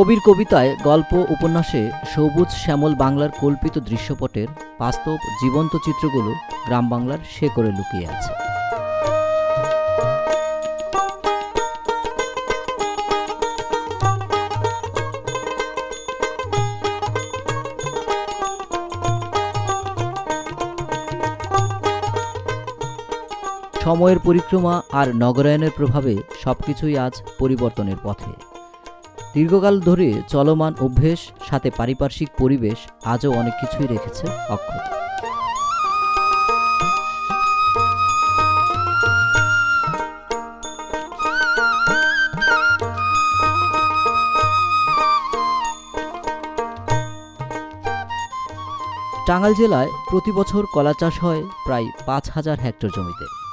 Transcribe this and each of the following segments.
কবির কবিতায় গল্প, উপন্যাসে সবুজ শ্যামল বাংলার কল্পিত দৃশ্যপটের বাস্তব জীবন্ত চিত্রগুলো গ্রাম বাংলার শেকড়ে লুকিয়ে আছে। সময়ের পরিক্রমা আর নগরায়নের প্রভাবে সবকিছুই আজ পরিবর্তনের পথে। দীর্ঘকাল ধরে চলমান অভ্যেস, সাথে পারিপার্শ্বিক পরিবেশ আজও অনেক কিছুই রেখেছে অক্ষত। টাঙ্গাইল জেলায় প্রতি বছর কলা চাষ হয় প্রায় পাঁচ হাজার হেক্টর জমিতে।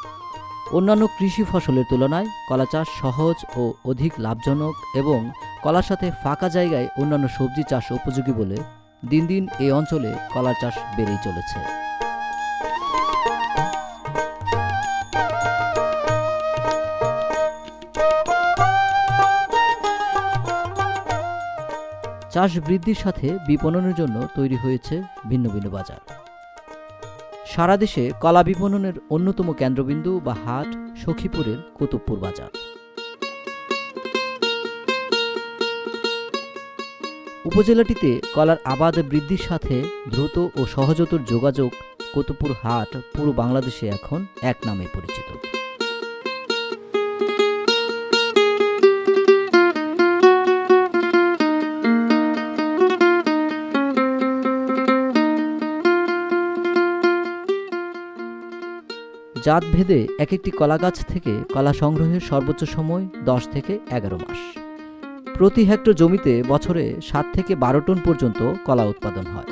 অন্যান্য কৃষি ফসলের তুলনায় কলা চাষ সহজ ও অধিক লাভজনক এবং কলার সাথে ফাঁকা জায়গায় অন্যান্য সবজি চাষ উপযোগী বলে দিন দিন এই অঞ্চলে কলার চাষ বেড়েই চলেছে। চাষ বৃদ্ধির সাথে বিপণনের জন্য তৈরি হয়েছে ভিন্ন ভিন্ন বাজার। সারা দেশে কলা বিপণনের অন্যতম কেন্দ্রবিন্দু বা হাট সখীপুরের কুতুবপুর বাজার। উপজেলাটিতে কলার আবাদ বৃদ্ধির সাথে দ্রুত ও সহজতর যোগাযোগ কুতুবপুর হাট পুরো বাংলাদেশে এখন এক নামে পরিচিত। জাত ভেদে এক একটি কলা গাছ থেকে কলা সংগ্রহের সর্বোচ্চ সময় দশ থেকে এগারো মাস। প্রতি হেক্টর জমিতে বছরে সাত থেকে বারো টন পর্যন্ত কলা উৎপাদন হয়।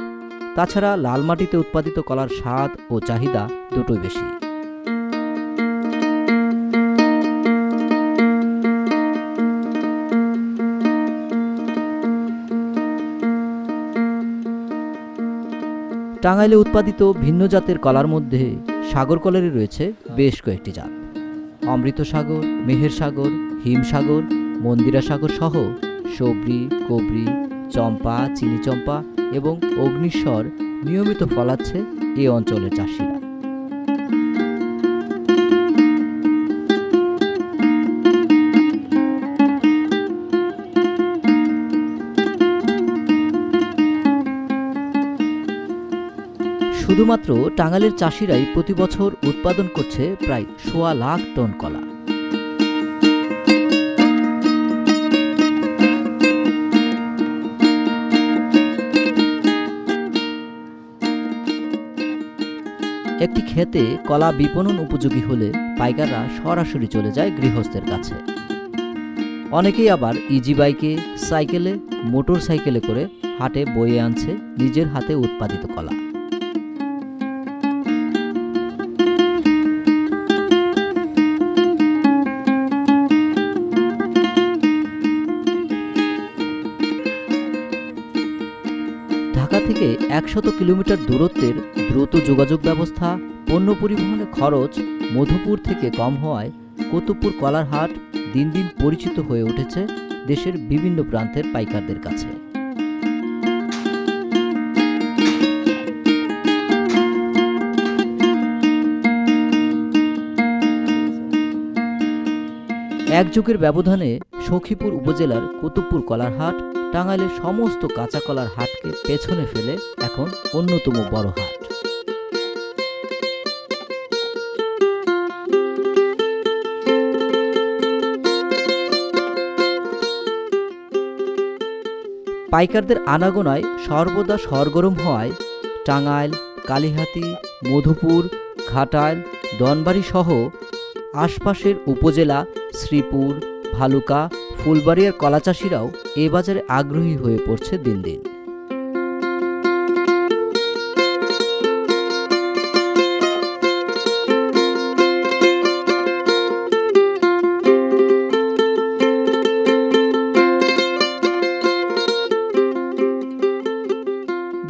তাছাড়া লাল মাটিতে উৎপাদিত কলার স্বাদ ও চাহিদা দুটোই বেশি। টাঙ্গাইলে উৎপাদিত ভিন্ন জাতের কলার মধ্যে সাগর কলারে রয়েছে বেশ কয়েকটি জাত। অমৃত সাগর মেহের সাগর হিমসাগর মন্দিরা সাগর সহ সবরি, কবরি, চম্পা চিনি চম্পা এবং অগ্নিস্বর নিয়মিত ফলাচ্ছে এ অঞ্চলের চাষিরা। শুধুমাত্র টাঙ্গাইলের চাষিরাই প্রতি বছর উৎপাদন করছে প্রায় সোয়া লাখ টন কলা। একটি ক্ষেতে কলা বিপণন উপযোগী হলে পাইকাররা সরাসরি চলে যায় গৃহস্থের কাছে। অনেকেই আবার ইজি বাইকে সাইকেলে মোটর সাইকেলে করে হাটে বয়ে আনছে নিজের হাতে উৎপাদিত কলা। একশত কিলোমিটার দূরত্বের দ্রুত যোগাযোগ ব্যবস্থা, পণ্য পরিবহনে খরচ মধুপুর থেকে কম হওয়ায় কুতুবপুর কলার হাট দিন দিন পরিচিত হয়ে উঠেছে দেশের বিভিন্ন প্রান্তের পাইকারদের কাছে। এক যুগের ব্যবধানে সখীপুর উপজেলার কুতুবপুর কলার হাট টাঙ্গাইলের সমস্ত কাঁচা কলার হাটকে পেছনে ফেলে এখন অন্যতম বড় হাট। পাইকারদের আনাগোনায় সর্বদা সরগরম হওয়ায় টাঙ্গাইল, কালীহাতি, মধুপুর ঘাটাইল দনবাড়ি সহ আশপাশের উপজেলা, শ্রীপুর ভালুকা ফুলবাড়িয়ার কলাচাষিরাও এ বাজারে আগ্রহী হয়ে পড়ছে দিন দিন।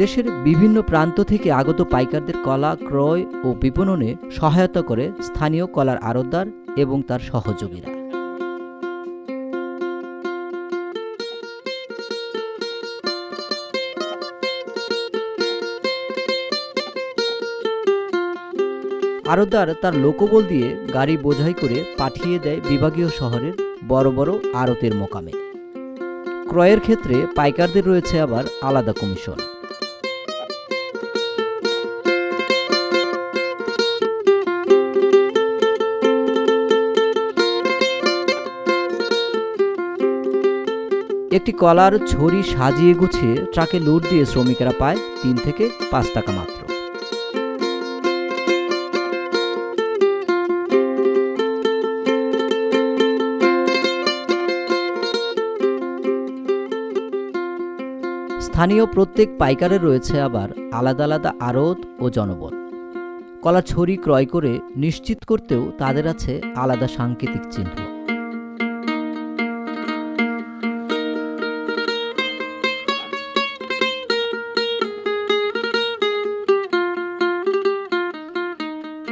দেশের বিভিন্ন প্রান্ত থেকে আগত পাইকারদের কলা, ক্রয় ও বিপণনে সহায়তা করে স্থানীয় কলার আড়তদার এবং তার সহযোগীরা। আড়তদার তার লোকবল দিয়ে গাড়ি বোঝাই করে পাঠিয়ে দেয় বিভাগীয় শহরের বড় বড় আড়তের মোকামে। ক্রয়ের ক্ষেত্রে পাইকারদের রয়েছে আবার আলাদা কমিশন। একটি কলার ছড়ি সাজিয়ে গুছিয়ে ট্রাকে লোড দিয়ে শ্রমিকেরা পায় তিন থেকে পাঁচ টাকা মাত্র। স্থানীয় প্রত্যেক পাইকারের রয়েছে আবার আলাদা আলাদা আড়ত ও জনবল। কলা ছড়ি ক্রয় করে নিশ্চিত করতেও তাদের আছে আলাদা সাংকেতিক চিহ্ন।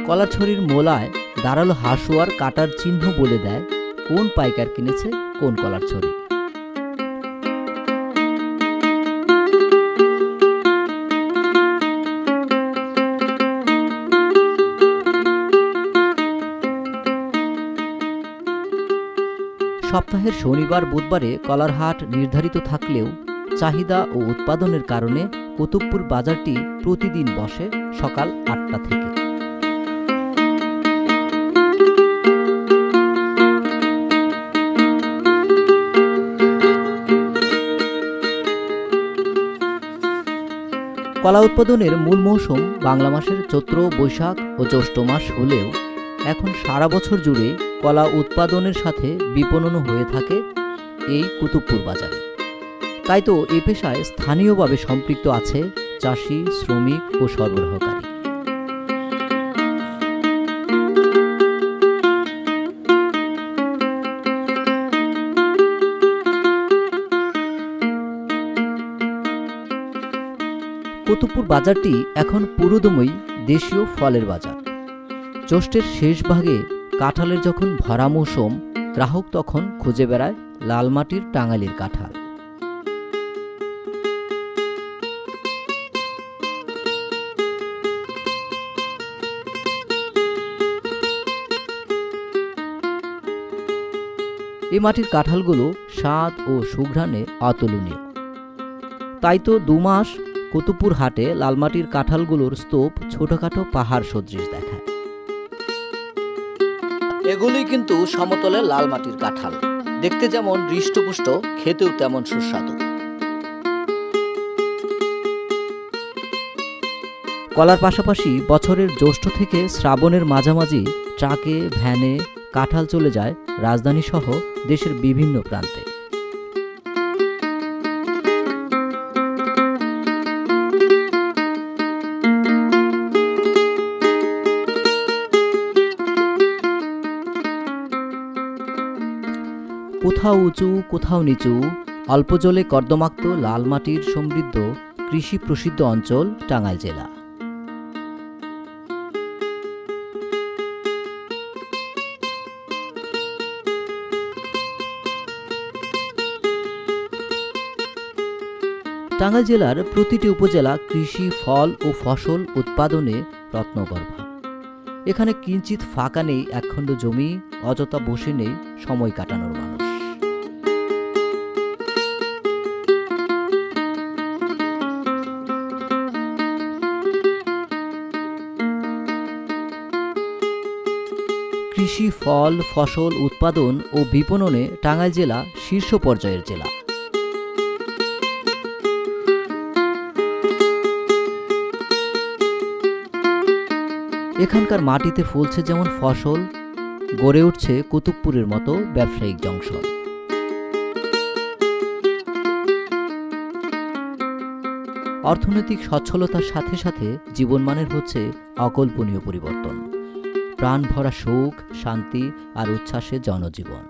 কলা ছড়ির মোলায় দাঁড়াল হাসুয়ার কাটার চিহ্ন বলে দেয় কোন পাইকার কিনেছে কোন কলার ছড়ি। সপ্তাহের শনিবার, বুধবারে কলার হাট নির্ধারিত থাকলেও চাহিদা ও উৎপাদনের কারণে কুতুবপুর বাজারটি প্রতিদিন বসে সকাল আটটা থেকে। কলা উৎপাদনের মূল মৌসুম বাংলা মাসের চৈত্র, বৈশাখ ও জ্যৈষ্ঠ মাস হলেও এখন সারা বছর জুড়ে কলা উৎপাদনের সাথে বিপণনও হয়ে থাকে এই কুতুবপুর বাজারে। তাই তো এ পেশায় স্থানীয়ভাবে সম্পৃক্ত আছে চাষি, শ্রমিক ও সরবরাহকারী। কুতুবপুর বাজারটি এখন পুরোদমই দেশীয় ফলের বাজার। জ্যৈষ্ঠের শেষ ভাগে কাঁঠালের যখন ভরা মৌসুম, গ্রাহক তখন খুঁজে বেড়ায় লাল মাটির টাঙ্গালির কাঁঠাল। এই মাটির কাঁঠালগুলো স্বাদ ও সুঘ্রাণে অতুলনীয়। তাই তো দু মাস কুতুবপুর হাটে লালমাটির কাঁঠালগুলোর স্তূপ ছোটখাটো পাহাড় সদৃশ দেখায়। এগুলোই কিন্তু সমতলে লাল মাটির কাঁঠাল। দেখতে যেমন হৃষ্টপুষ্ট, খেতেও তেমন সুস্বাদু। কলার পাশাপাশি বছরের জ্যৈষ্ঠ থেকে শ্রাবণের মাঝামাঝি ট্রাকে, ভ্যানে কাঁঠাল চলে যায় রাজধানী সহ দেশের বিভিন্ন প্রান্তে। কোথাও উঁচু, কোথাও নিচু, অল্প জলে কর্দমাক্ত, লাল মাটির সমৃদ্ধ, কৃষি প্রসিদ্ধ অঞ্চল টাঙ্গাইল জেলা। টাঙ্গাইল জেলার প্রতিটি উপজেলা কৃষি, ফল ও ফসল উৎপাদনে রত্নগর্ভা। এখানে কিঞ্চিত ফাঁকা নেই, একখণ্ড জমি, অযথা বসে নেই, সময় কাটানোর মানুষ। কৃষি, ফল, ফসল, উৎপাদন ও বিপণনে টাঙ্গাইল জেলা শীর্ষ পর্যায়ের জেলা। এখানকার মাটিতে ফলছে যেমন ফসল, গড়ে উঠছে কুতুবপুরের মতো ব্যবসায়িক জংশন। অর্থনৈতিক সচ্ছলতার সাথে সাথে জীবনমানের হচ্ছে অকল্পনীয় পরিবর্তন। প্রাণ ভরা সুখ শান্তি আর উচ্ছ্বাসে জনজীবন।